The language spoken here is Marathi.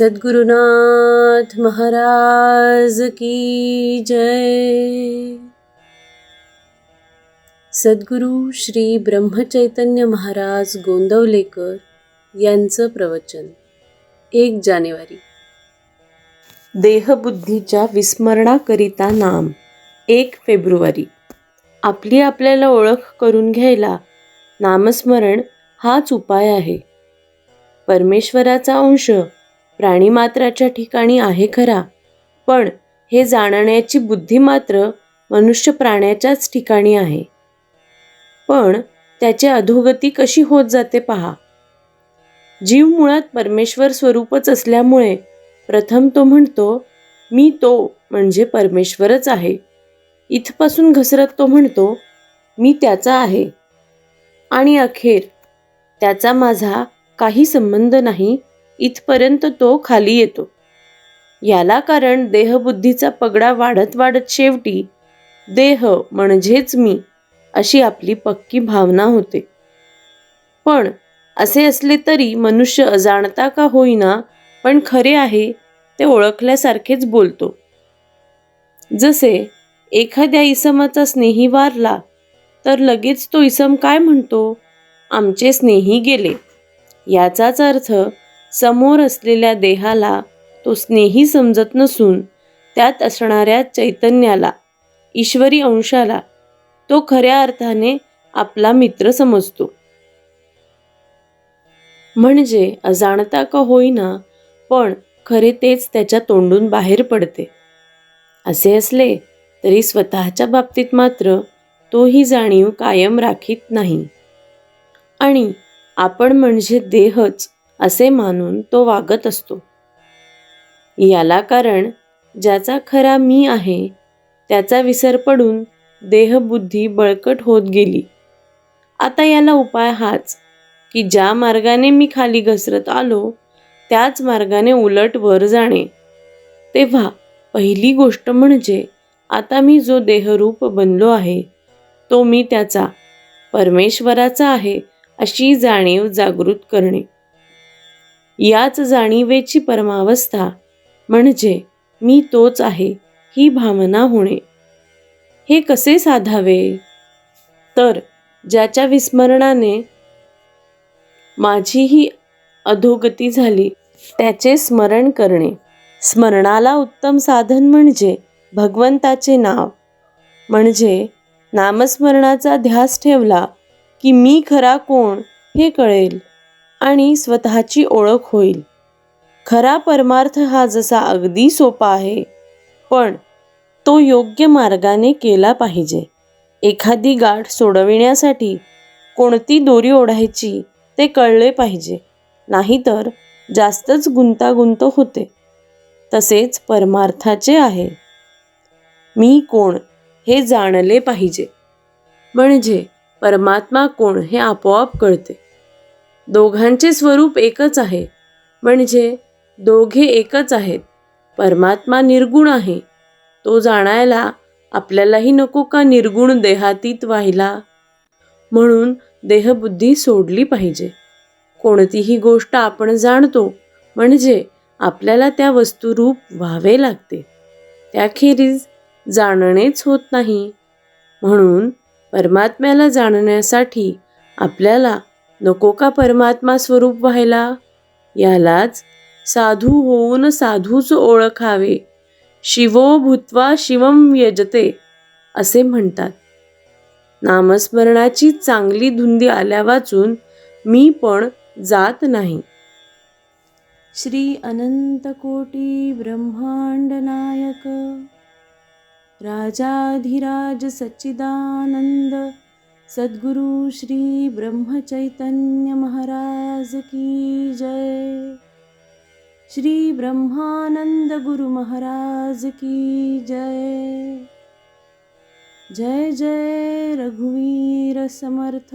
सद्गुरुनाथ महाराज की जय। सद्गुरु श्री ब्रह्मचैतन्य महाराज गोंदवलेकर यांचं प्रवचन एक जानेवारी। देहबुद्धीच्या विस्मरणाकरिता नाम एक फेब्रुवारी। आपली आपल्याला ओळख करून घ्यायला नामस्मरण हाच उपाय आहे। परमेश्वराचा अंश प्राणीमात्राच्या ठिकाणी आहे खरा. पण हे जाणण्याची बुद्धी मात्र मनुष्य प्राण्याच्याच ठिकाणी आहे. पण त्याची अधोगती कशी होत जाते पहा. जीव मुळात परमेश्वर स्वरूपच असल्यामुळे प्रथम तो म्हणतो मी तो म्हणजे परमेश्वरच आहे. इथपासून घसरत तो म्हणतो मी त्याचा आहे. आणि अखेर त्याचा माझा काही संबंध नाही इथपर्यंत तो खाली येतो. याला कारण देहबुद्धीचा पगडा वाढत वाढत शेवटी देह म्हणजेच मी अशी आपली पक्की भावना होते. पण असे असले तरी मनुष्य अजाणता का होईना पण खरे आहे ते ओळखल्यासारखेच बोलतो. जसे एखाद्या इसमाचा स्नेही वारला तर लगेच तो इसम काय म्हणतो? आमचे स्नेही गेले. याचाच अर्थ समोर असलेल्या देहाला तो स्नेही समजत नसून त्यात असणाऱ्या चैतन्याला ईश्वरी अंशाला तो खऱ्या अर्थाने आपला मित्र समजतो. म्हणजे अजाणता का होईना पण खरे तेच त्याच्या तोंडून बाहेर पडते. असे असले तरी स्वतःच्या बाबतीत मात्र तो ही जाणीव कायम राखीत नाही. आणि आपण म्हणजे देहच असे मानून तो वागत असतो. याला कारण ज्याचा खरा मी आहे त्याचा विसर पडून देहबुद्धी बळकट होत गेली. आता याला उपाय हाच की ज्या मार्गाने मी खाली घसरत आलो त्याच मार्गाने उलट वर जाणे. तेव्हा पहिली गोष्ट म्हणजे आता मी जो देहरूप बनलो आहे तो मी त्याचा परमेश्वराचा आहे अशी जाणीव जागृत करणे. याच जाणीवेची परमावस्था म्हणजे मी तोच आहे ही भावना होणे. हे कसे साधावे? तर ज्याच्या विस्मरणाने माझीही अधोगती झाली त्याचे स्मरण करणे. स्मरणाला उत्तम साधन म्हणजे भगवंताचे नाव. म्हणजे नामस्मरणाचा ध्यास ठेवला की मी खरा कोण हे कळेल. आणि स्वतःची ओळख होईल. खरा परमार्थ हा जसा अगदी सोपा आहे पण तो योग्य मार्गाने केला पाहिजे. एखादी गाठ सोडविण्यासाठी कोणती दोरी ओढायची ते कळले पाहिजे नाहीतर जास्तच गुंतागुंत होते. तसेच परमार्थाचे आहे. मी कोण हे जाणले पाहिजे. म्हणजे परमात्मा कोण हे आपोआप कळते. दोघांचे स्वरूप एकच आहे. म्हणजे दोघे एकच आहेत. परमात्मा निर्गुण आहे. तो जाणायला आपल्यालाही नको का निर्गुण देहातीत व्हायला? म्हणून देहबुद्धी सोडली पाहिजे. कोणतीही गोष्ट आपण जाणतो म्हणजे आपल्याला त्या वस्तुरूप व्हावे लागते. त्याखेरीज जाणणेच होत नाही. म्हणून परमात्म्याला जाणण्यासाठी आपल्याला नको का परमात्मा स्वरूप व्हायला? यालाच साधू होऊन साधूच ओळखावे शिवो भूत्वा शिवम यजते असे म्हणतात. नामस्मरणाची चांगली धुंदी आल्या वाचून मी पण जात नाही. श्री अनंत कोटी ब्रह्मांड नायक राजाधिराज सच्चिदानंद सद्गुरु श्री ब्रह्मचैतन्य महाराज की जय। श्री ब्रह्मानंद गुरु महाराज की जय। जय जय रघुवीर समर्थ।